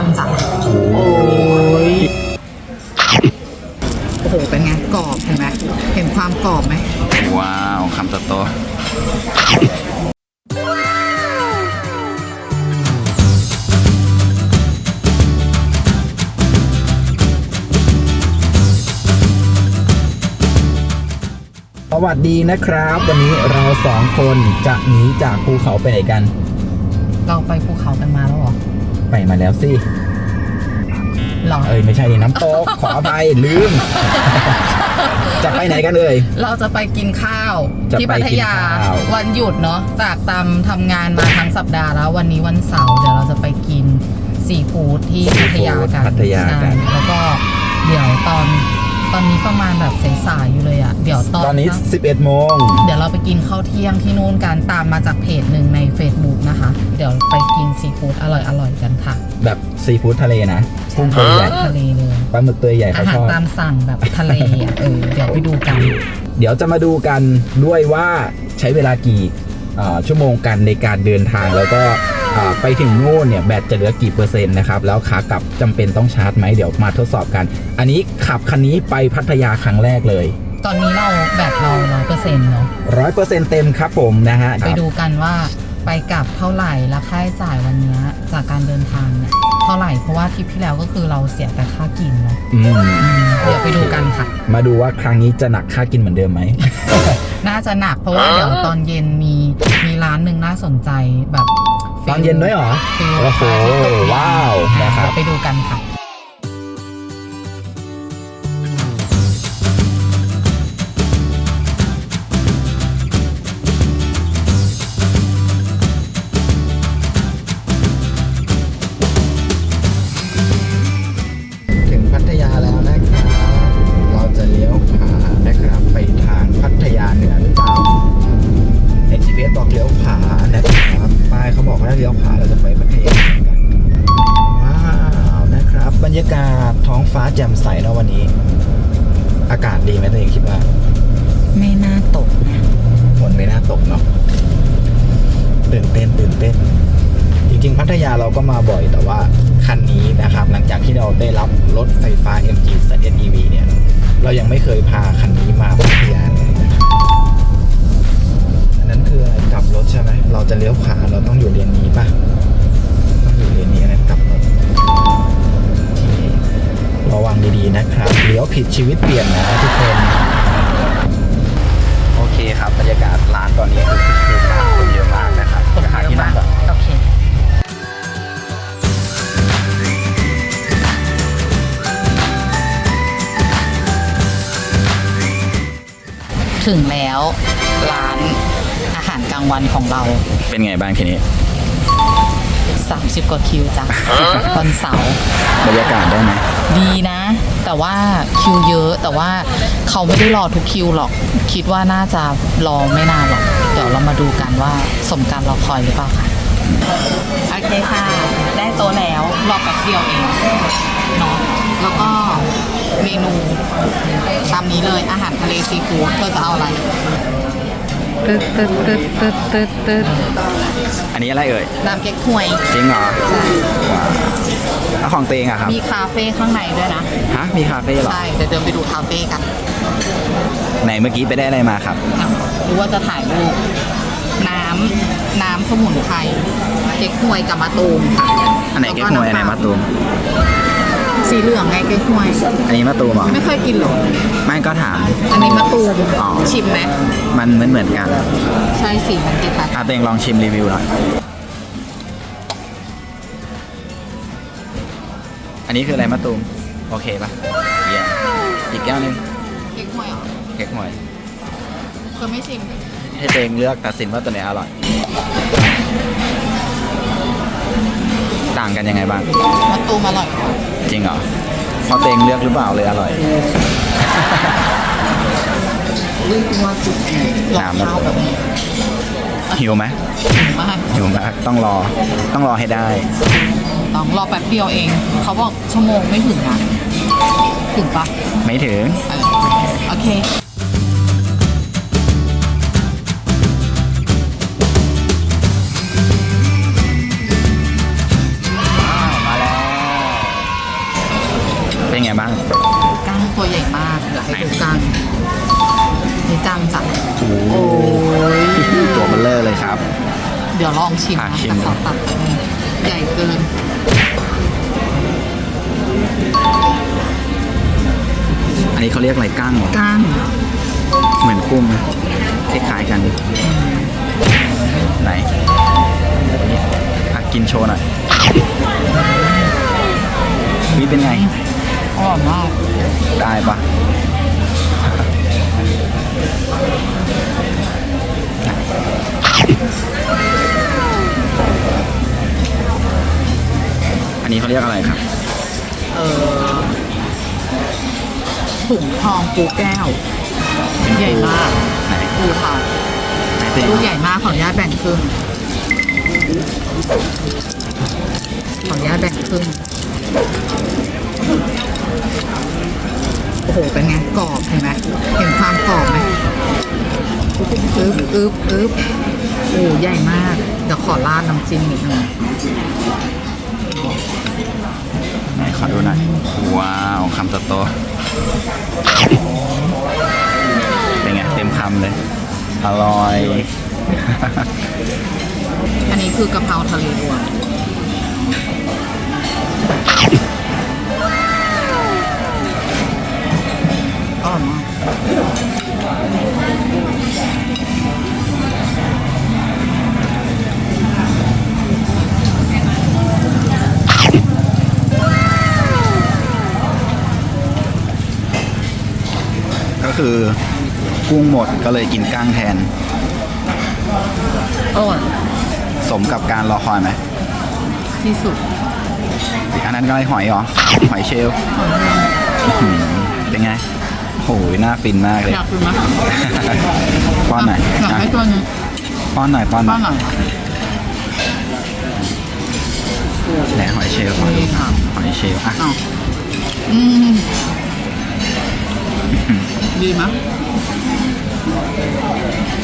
ย่างจ้ะโอ้ยโอ้โหเป็นไงกรอบเห็นไหมเห็นความกรอบไหมว้าวคำโตๆสวัสดีนะครับ วันนี้เราสองคนจะหนีจากภูเขาไปไหนกัน เราไปภูเขากันมาแล้วเหรอ ไปมาแล้วสิหรอเอ้ยไม่ใช่ดิน้ำตก ขออภัยลืม จะไปไหนกันเลย เราจะไปกินข้าว จะที่ไปพัทกินยา ข้าว วันหยุดเนาะจากตามทำงานมาทั้งสัปดาห์แล้ว วันนี้วันเสาร์เดี๋ยวเราจะไปกินซีฟู้ดที่พัทยากันพัทยากัน ใช่แล้วก็เดี๋ยวตอน ตอนนี้ประมาณแบบสายๆอยู่เลยอะเดี๋ยวตอนตอนนี้สัก11 โมง เดี๋ยวเราไปกินข้าวเที่ยงที่นู่นกันตามมาจากเพจหนึ่งใน Facebook นะคะ เดี๋ยวไปกินซีฟู้ดอร่อยๆกันค่ะแบบซีฟู้ดทะเลนะกุ้งตัวใหญ่ทะเลเลยปลาหมึกตัวใหญ่อาเขาหาชรอบ ตามสั่งแบบทะเลอะเออเดี๋ยวไปดูกัน เดี๋ยวจะมาดูกันด้วยว่าใช้เวลากี่อ่าชั่วโมงกันในการเดินทางแล้วก็อ่า ไปถึงนู่นเนี่ยแบตจะเหลือกี่เปอร์เซ็นต์นะครับ แล้วขากลับจำเป็นต้องชาร์จไหมเดี๋ยวมาทดสอบกัน อันนี้ขับคันนี้ไปพัทยาครั้งแรกเลย ตอนนี้เราแบบเราร้อยเปอร์เซ็นต์เนาะร้อยเปอร์เซ็นต์เต็มครับผมนะฮะไปดูกันว่าไปกลับเท่าไหร่แล้วค่าใช้จ่ายวันเนี้ยจากการเดินทางเนี่ยเท่าไหร่เพราะว่าทริปที่แล้วก็คือเราเสียแต่ค่ากินเนาะอืมอืมเดี๋ยวไปดูกันค่ะ มาดูว่าครั้งนี้จะหนักค่ากินเหมือนเดิมไหม น่าจะหนักเพราะว่าเดี๋ยวตอนเย็นมีมีร้านหนึ่งน่าสนใจแบบตอนเย็นด้วยเหรอฟิลโอ้โหพระอาทิตย์ตกดินว้าวอ่นะครับเดี๋ยวไปดูกันค่ะ พัทยาเราก็มาบ่อยแต่ว่าคันนี้นะครับ หลังจากที่เราได้รับรถไฟฟ้า MG z EV เนี่ย เรายังไม่เคยพาคันนี้มาพัทยาเลยนะครับอันนั้นคือกลับรถใช่ไหมเราจะเลี้ยวขวาเราต้องอยู่เลนนี้ป่ะ ถึงแล้ว ร้านอาหารกลางวันของเรา เป็นไงบ้างทีนี้ 30 กว่าคิวจ้ะวันเสาร์บรรยากาศได้ไหมดีนะ แต่ว่าคิวเยอะแต่ว่าเขาไม่ได้รอทุกคิวหรอก คิดว่าน่าจะรอไม่นานหรอก เดี๋ยวเรามาดูกันว่าสมการรอคอยหรือเปล่าค่ะโอเคค่ะ ได้โต๊ะแล้วรอแป๊บเดียวเองเนาะแล้วก็ เมนูตามนี้เลยอาหารทะเลซีฟู้ดเธอจะเอาอะไรตึ๊ดตึ๊ดตึ๊ดตึ๊ดตึ๊ดตึ๊ดอันนี้อะไรเอ่ยน้ำเก๊กฮวยจริงเหรอว้าวแล้วของตัวเองอะครับ มีคาเฟ่ข้างในด้วยนะฮะมีคาเฟ่เหรอใช่เดี๋ยวเดินไปดูคาเฟ่กันไหนเมื่อกี้ไปได้อะไรมาครับอะหรือว่าจะถ่ายรูปน้ำน้ำสมุนไพรเก๊กฮวยกับมะตูมค่ะอันไหนเก๊กฮวยอันไหนมะตูม สีเหลืองไงเก๊กฮวย อันนี้มะตูมเหรอไม่เคยกินหรอไม่ก็ถาม อันนี้มะตูมอ๋อ ชิมไหมมันเหมือนเหมือนกันใช่สีมันคล้ายอะตัวเองลองชิมรีวิวหน่อย อันนี้คืออะไรมะตูม โอเคปะเยี่ยมอีกแก้วหนึงๆเก๊กฮวยเหรอเค้กหวยเธอไม่ชิม ให้ตัวเองเลือกตัดสินว่าตัวไหนอร่อย ต่างกันยังไงบ้างมะตูมอร่อยจริงเหรอเพราะตัวเองเลือกหรือเปล่าเลยอร่อยลองข้าวแบบนี้หิวไหมหิวมากหิวมากต้องรอต้องรอให้ได้ ต้องรอแป๊บเดียวเอง เขาบอกชั่วโมงไม่ถึงนะถึงปะไม่ถึงเออโอเค ไงบ้างกั้งตัวใหญ่มากเดี๋ยวให้ดูกั้งนี่กั้งจ้ะโอ้ยตัวมันเบลอเลยครับ เดี๋ยวลองชิมนะชิมต่ขอตัดใหญ่เกินอันนี้เขาเรียกอะไรก้างเหรอกั้งเหมือนกุ้งมคล้ายๆกัน ไหนอ่กินโชว์หน่อยวิเป็นไง อร่อยมากได้ปะอันนี้เขาเรียกอะไรครับ เออถุงทองปูแก้ว เป็นใหญ่มาก ไหนปูค่ะไหนสิลูกใหญ่มากขออนุญาตแบ่งครึ่งขออนุญาตแบ่งครึ่ง โอ้โหเป็นไงกรอบเห็นไหมเห็นความกรอบไหมอึ๊บอึ๊บอึ๊บโอ้ใหญ่มาก เดี๋ยวขอราดน้ำจิ้มนิดนึงไหนขอดูหน่อย ว้าวคำโตๆเป็นไงเต็มคำเลย อร่อย อันนี้คือกะเพราทะเลรวม ร่อยมากก็คือกุ้งหมดก็เลยกินก้างแทน อร่อยสมกับการรอคอยไหมที่สุดอีกอันนั้นก็ไอหอยเหรอ หอยเชลล์อื้อหือเป็นไงโอ้ยน่าฟินมากเลยอยากกินไหมป้อนหน่อยอยากอะให้ตัวหนึงป้อนหน่อยป้อนหน่บ้าอนยหน่อยแหนหอยเชลล์ขอดูครับหอยเชลล์อะอ้าวอืมดีไหม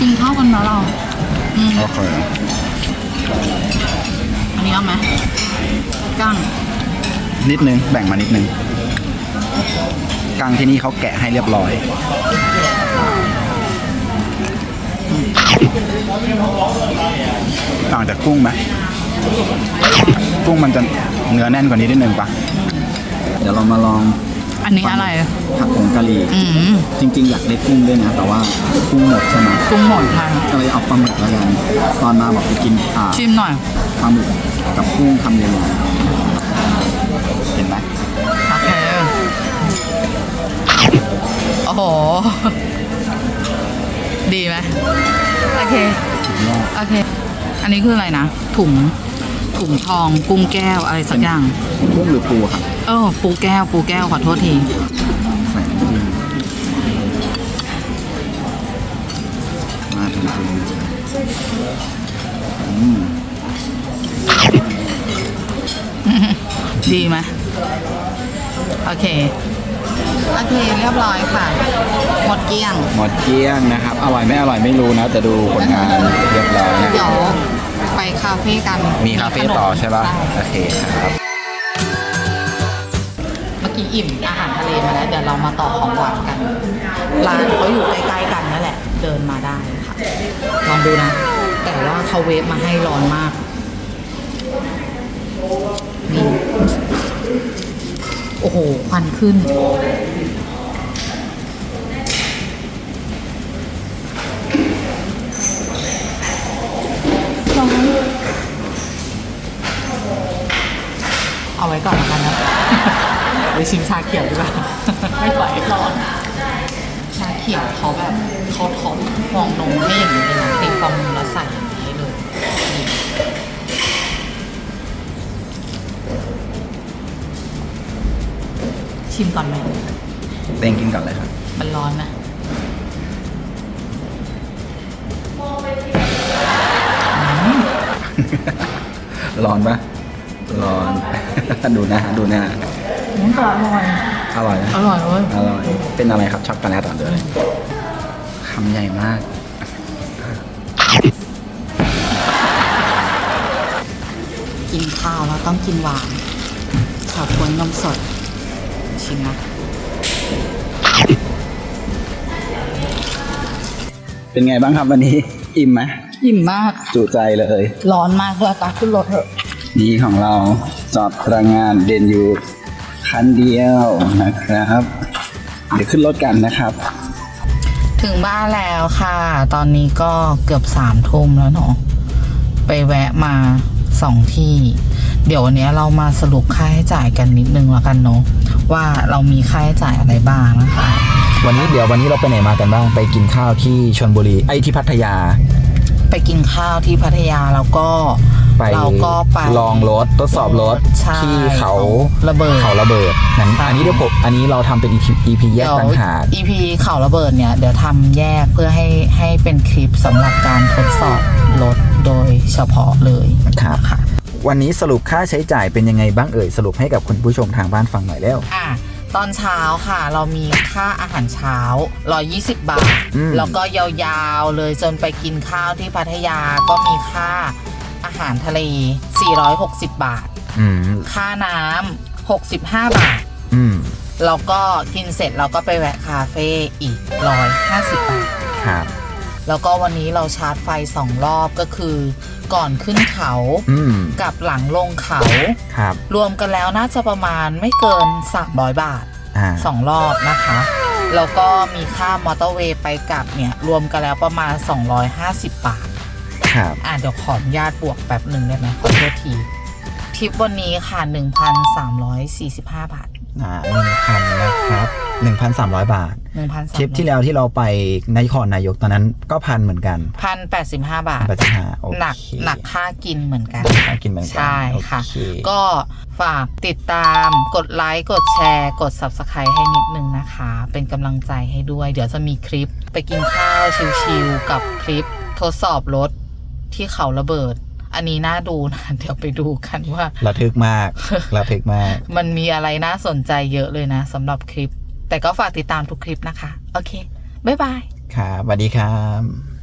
กินข้าวกันนะเราอืมโอเคอันนี้เอาไหมกั้งนิดนึงแบ่งมานิดนึง กังที่นี่เขาแกะให้เรียบร้อย ต่างจากกุ้งไหมกุ้งมันจะเนื้อแน่นกว่านี้นิดนึงปะเดี๋ยวเรามาลองอันนี้อะไรผักผงกะหรี่อืมจริง ๆ อยากได้กุ้งด้วยนะ แต่ว่ากุ้งหมดใช่ไหมกุ้งหมดค่ะก็เลยเอาปลาหมึกแล้วกันตอนมาบอกจะกินอ่าชิมหน่อยปลาหมึกกับกุ้งคำใหญ่ๆเห็นไโอ้โห ดีไหมโอเคสุดยอดโอเค อันนี้คืออะไรนะ ถุง ถุงทองกุ้งแก้วอะไรสักอย่าง กุ้งหรือปูครับเออปูแก้ว ปูแก้ว ขอโทษทีใส่น้ำจิ้มมาถึงจริงอืมดีไหมโอเค โอเคเรียบร้อยค่ะ หมดเกลี้ยง หมดเกลี้ยงนะครับ อร่อยไม่อร่อยไม่รู้นะ แต่ดูผลงานเรียบร้อยนะเดี๋ยวไปคาเฟ่กันมีคาเฟ่ต่อใช่ปะโอเคครับ เมื่อกี้อิ่มอาหารทะเลมาแล้วเดี๋ยวเรามาต่อของหวานกัน ร้านเขาอยู่ใกล้ๆกันนั่นแหละ เดินมาได้ค่ะ ลองดูนะ แต่ว่าเขาเวฟมาให้ร้อนมาก โอ้โห ควันขึ้นร้อนเอาไว้ก่อนแล้วกันนะไปชิมชาเขียวดีกว่า ไม่ไหวร้อน ชาเขียวเขาแบบเขาทอดฟองนมให้อย่างนี้เลยนะตีฟองนมแล้วใส่ ชิมก่อนไหมเต้งกินก่อนเลยครับ มันร้อนนะร้อนปะร้อน ดูหน้าดูหน้ามันก็อร่อย อร่อยนะอร่อยเว้ยอร่อย เป็นอะไรครับช็อกโกแลตต่อเดือนคำใหญ่มากกินข้าวแล้วต้องกินหวานเฉาก๊วยนมสด ชิมนะ เป็นไงบ้างครับวันนี้ อิ่มไหมอิ่มมาก จุใจเลย ร้อนมากเลยตาขึ้นรถเถอะนี่ของเราจอดพลังงานเด่นอยู่คันเดียวนะครับ เดี๋ยวขึ้นรถกันนะครับ ถึงบ้านแล้วค่ะ ตอนนี้ก็เกือบสามทุ่มแล้วเนาะไปแวะมาสองที่ เดี๋ยววันนี้เรามาสรุปค่าใช้จ่ายกันนิดนึงแล้วกันเนาะว่าเรามีค่าใช้จ่ายอะไรบ้างนะคะ วันนี้เดี๋ยววันนี้เราไปไหนมากันบ้างไปกินข้าวที่ชลบุรีไอ้ยที่พัทยา ไปกินข้าวที่พัทยาแล้วก็ไปเราก็ไปลองรถทดสอบรถใช่ที่เขาระเบิดเขาระเบิดนั้นใช่อันนี้เดี๋ยวผมอันนี้เราทำเป็น EP แยกเดี๋ยวต่างหาก EP ข่าวระเบิดเนี่ยเดี๋ยวทำแยกเพื่อให้ให้เป็นคลิปสำหรับการทดสอบรถโดยเฉพาะเลยครับค่ะ วันนี้สรุปค่าใช้จ่ายเป็นยังไงบ้างเอ่ยสรุปให้กับคุณผู้ชมทางบ้านฟังหน่อยแล้ว อะตอนเช้าค่ะ เรามีค่าอาหารเช้า 120 บาท อืม แล้วก็ยาวๆเลยจนไปกินข้าวที่พัทยาก็มีค่าอาหารทะเล 460 บาท อืมค่าน้ำ65 บาท อืมแล้วก็กินเสร็จเราก็ไปแวะคาเฟ่อีก 150 บาท ครับ แล้วก็วันนี้เราชาร์จไฟสองรอบก็คือ ก่อนขึ้นเขาอืมกับหลังลงเขา ครับ รวมกันแล้วน่าจะประมาณไม่เกิน 300 บาท อ่าสองรอบนะคะ แล้วก็มีค่ามอเตอร์เวย์ไปกลับเนี่ย รวมกันแล้วประมาณ 250 บาท ครับ อะเดี๋ยวขออนุญาตบวกแป๊บหนึ่งได้ไหมขอโทษที ทริปวันนี้ค่ะ 1,345 บาท อ่าหนึ่งพันนะครับ หนึ่งพันสามร้อยบาท1,300ทริปที่แล้วที่เราไปนครนายกตอนนั้นก็พันเหมือนกันพันแปดสิบห้าบาทแปดสิบห้าโอเคหนักหนักค่ากินเหมือนกันค่ากินเหมือนกันใช่ค่ะ โอเก็ฝากติดตามกดไลค์กดแชร์ กด Subscribe ให้นิดนึงนะคะ เป็นกำลังใจให้ด้วย เดี๋ยวจะมีคลิปไปกินข้าวชิลๆกับคลิปทดสอบรถที่เขาระเบิด อันนี้น่าดูนะ เดี๋ยวไปดูกันว่า ระทึกมาก ระทึกมาก มันมีอะไรน่าสนใจเยอะเลยนะสำหรับคลิป แต่ก็ฝากติดตามทุกคลิปนะคะ โอเค บ๊ายบาย ครับสวัสดีครับ